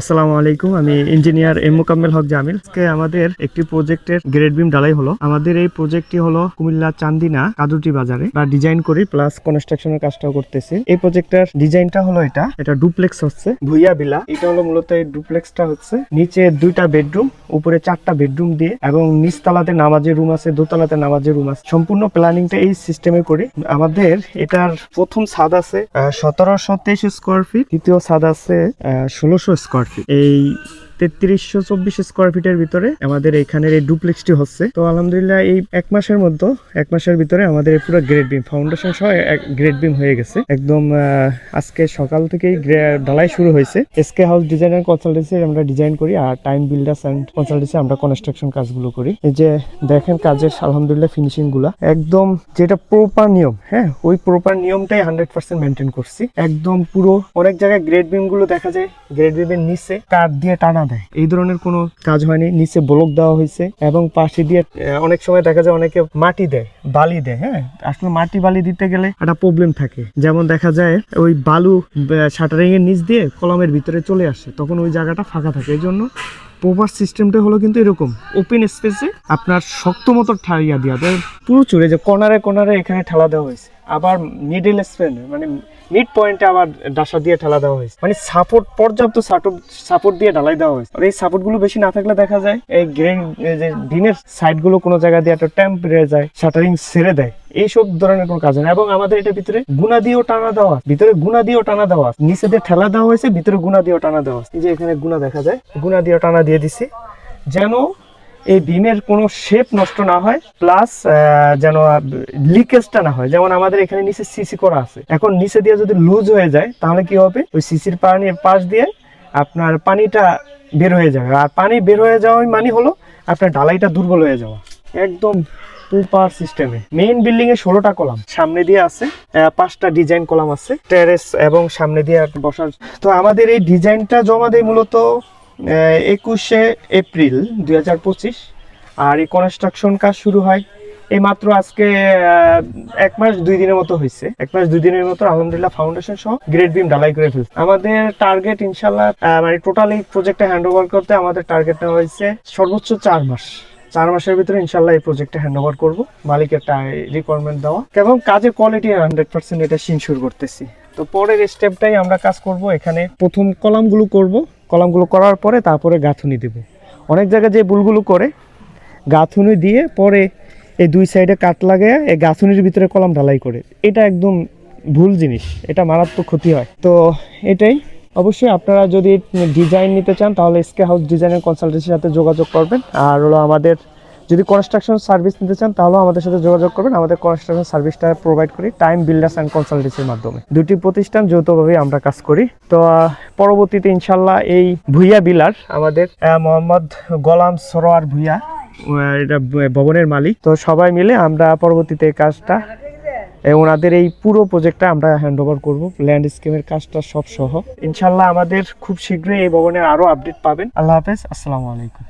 আসসালামু আলাইকুম, আমি ইঞ্জিনিয়ার এম মোকাম্মেল হক জামিল। আজকে আমাদের একটি প্রজেক্টের গ্রেড বিম ঢালাই হলো। আমাদের এই প্রজেক্টটি হলো কুমিল্লা চান্দিনা কাদুটি বাজারে। বা ডিজাইন করি, প্লাস কনস্ট্রাকশনের কাজটাও করতেছি। এই প্রজেক্টটার ডিজাইনটা হলো এটা। এটা ডুপ্লেক্স হচ্ছে, ভুইয়া বিলা। এটা হলো মূলত এই ডুপ্লেক্সটা হচ্ছে। নিচে দুইটা বেডরুম, উপরে চারটা বেডরুম দিয়ে, এবং নিচতলাতে নামাজের রুম আছে, দোতলাতে নামাজের রুম আছে। সম্পূর্ণ প্ল্যানিংটা এই সিস্টেমে করি। আমাদের এটার প্রথম ছাদ আছে সতেরোশো তেইশ স্কোয়ার ফিট দ্বিতীয় ছাদ আছে ষোলোশো স্কোয়ার ফিট এই তেত্রিশশো চব্বিশ স্কোয়ার ফিটের ভিতরে আমাদের এখানের এই ডুপ্লেক্সটি হচ্ছে। তো আলহামদুলিল্লাহ এই এক মাসের মধ্যে, এক মাসের ভিতরে আমাদের পুরো গ্রেড বিম ফাউন্ডেশন সহ গ্রেড বিম হয়ে গেছে। একদম আজকে সকাল থেকেই ঢালাই শুরু হয়েছে। এসকে হাউস ডিজাইনার কনসালটেন্সি আমরা ডিজাইন করি আর টাইম বিল্ডার্স অ্যান্ড কনসালটেন্সি আমরা কনস্ট্রাকশন কাজগুলো করি। এই যে দেখেন কাজের আলহামদুলিল্লাহ ফিনিশিংগুলা। একদম যেটা প্রপার নিয়ম হ্যাঁ ওই প্রপার নিয়মটাই হান্ড্রেড পার্সেন্ট মেনটেন করছি। একদম পুরো অনেক জায়গায় গ্রেড বিমগুলো দেখা যায় গ্রেড বিমের নিচে কাঠ দিয়ে টানা দেয়। এই ধরনের কোনো কাজ হয়নি। নিচে ব্লক দেওয়া হয়েছে এবং পাশে দিয়ে অনেক সময় দেখা যায় অনেকে মাটি দেয়, বালি দেয় হ্যাঁ? আসলে মাটি বালি দিতে গেলে একটা প্রবলেম থাকে। যেমন দেখা যায় ওই বালু শাটারিং এর নিচ দিয়ে কলমের ভিতরে চলে আসে, তখন ওই জায়গাটা ফাঁকা থাকে। এই জন্য প্রপার সিস্টেমটা হলো কিন্তু এরকম। ওপেন স্পেসে আপনার শক্ত মতো ঠাইয়া দেওয়া। পুরো চুড়ে যে কর্নারে কর্নারে এখানে ঠেলা দেওয়া হয়েছে। আবার মিডল স্পেন মানে মিড পয়েন্টে আবার ডাসা দিয়ে ঠেলা দেওয়া হয়েছে মানে সাপোর্ট পর্যাপ্ত সাপোর্ট দিয়ে ঢালাই দেওয়া হয়েছে আর এই সাপোর্টগুলো বেশি না থাকলে দেখা যায়, এই গ্রেন যে ডিমের সাইডগুলো কোনো জায়গা দিয়ে একটা ট্যাম্প বেড়ে যায় শাটারিং ছেড়ে দেয় এইসব ধরনের কোনো কাজ হয় না এবং আমাদের এটা ভিতরে গুণা দিয়েও টানা দেওয়া। ভিতরে গুণা দিয়েও টানা দেওয়া। নিচে দিয়ে ঠেলা দেওয়া হয়েছে, ভিতরে গুণা দিয়েও টানা দেওয়া। এই যে এখানে গুণা দেখা যায় গুণা দিয়েও টানা দিয়ে দিছি যেন এই বিমের কোনো শেপ নষ্ট না হয় প্লাস যেন লিকেজটা না হয়। যেমন আমাদের এখানে নিচে সিসি করা আছে। এখন নিচে দিয়ে যদি লুজ হয়ে যায়, তাহলে কি হবে? ওই সিসির পানি, পাশ দিয়ে আপনার পানিটা বের হয়ে যাবে। আর পানি বের হয়ে যাওয়া মানে হলো আপনার ঢালাইটা দুর্বল হয়ে যাওয়া। একদম প্রপার সিস্টেমে মেইন বিল্ডিং এ ষোলোটা কলাম। সামনে দিয়ে আছে পাঁচটা ডিজাইন কলাম আছে। টেরেস এবং সামনে দিয়ে বসার। তো আমাদের এই ডিজাইনটা জমা দেয় মূলত একুশে এপ্রিল দুই হাজার পঁচিশ, আর এই কনস্ট্রাকশন কাজ শুরু হয় এই মাত্র আজকে এক মাস দুই দিনের মতো হয়েছে এক মাস দুই দিনের মতো আলহামদুলিল্লাহ ফাউন্ডেশন সহ গ্রেড বিম ঢালাই করে ফেলছে। আমাদের টার্গেট ইনশাল্লাহ মানে টোটাল এই প্রজেক্টটা হ্যান্ড ওভার করতে আমাদের টার্গেটটা হয়েছে সর্বোচ্চ চার মাস। চার মাসের ভিতরে ইনশাল্লাহ এই প্রজেক্টটা হ্যান্ড ওভার করব, মালিকের রিকোয়ারমেন্ট দেওয়া। এবং কাজের কোয়ালিটি হান্ড্রেড পার্সেন্ট এটা সিনশিওর করতেছি। তো পরের স্টেপটাই আমরা কাজ করব, এখানে প্রথম কলামগুলো করব। কলামগুলো করার পরে তারপরে গাঁথুনি দেবে। অনেক জায়গায় যে বুলগুলো করে, গাঁথুনি দিয়ে পরে এই দুই সাইডে কাট লাগায় এই গাঁথুনির ভিতরে কলাম ঢালাই করে। এটা একদম ভুল জিনিস, এটা মারাত্মক ক্ষতি হয়। তো এটাই। অবশ্যই আপনারা যদি ডিজাইন নিতে চান, তাহলে স্কে হাউস ডিজাইনের কনসালটেন্সির সাথে যোগাযোগ করবেন। আর হলো আমাদের যদি কনস্ট্রাকশন সার্ভিস নিতে চান তাহলেও আমাদের সাথে যোগাযোগ করবেন। আমাদের কনস্ট্রাকশন সার্ভিসটা প্রোভাইড করি টাইম বিল্ডার্স অ্যান্ড কনসালটেন্সির মাধ্যমে। দুটি প্রতিষ্ঠান যৌথভাবে আমরা কাজ করি। তো পরবর্তীতে ইনশাল্লাহ এই ভুইয়া বিলার, আমাদের মোহাম্মদ গোলাম সরোয়ার ভুইয়া এটা ভবনের মালিক। তো সবাই মিলে আমরা পরবর্তীতে এই কাজটা ওনাদের এই পুরো প্রজেক্টটা আমরা হ্যান্ড ওভার করব ল্যান্ড স্কিমের কাজটা সব সহ ইনশাল্লাহ আমাদের খুব শীঘ্রই এই ভবনের আরও আপডেট পাবেন। আল্লাহ হাফেজ। আসসালামু আলাইকুম।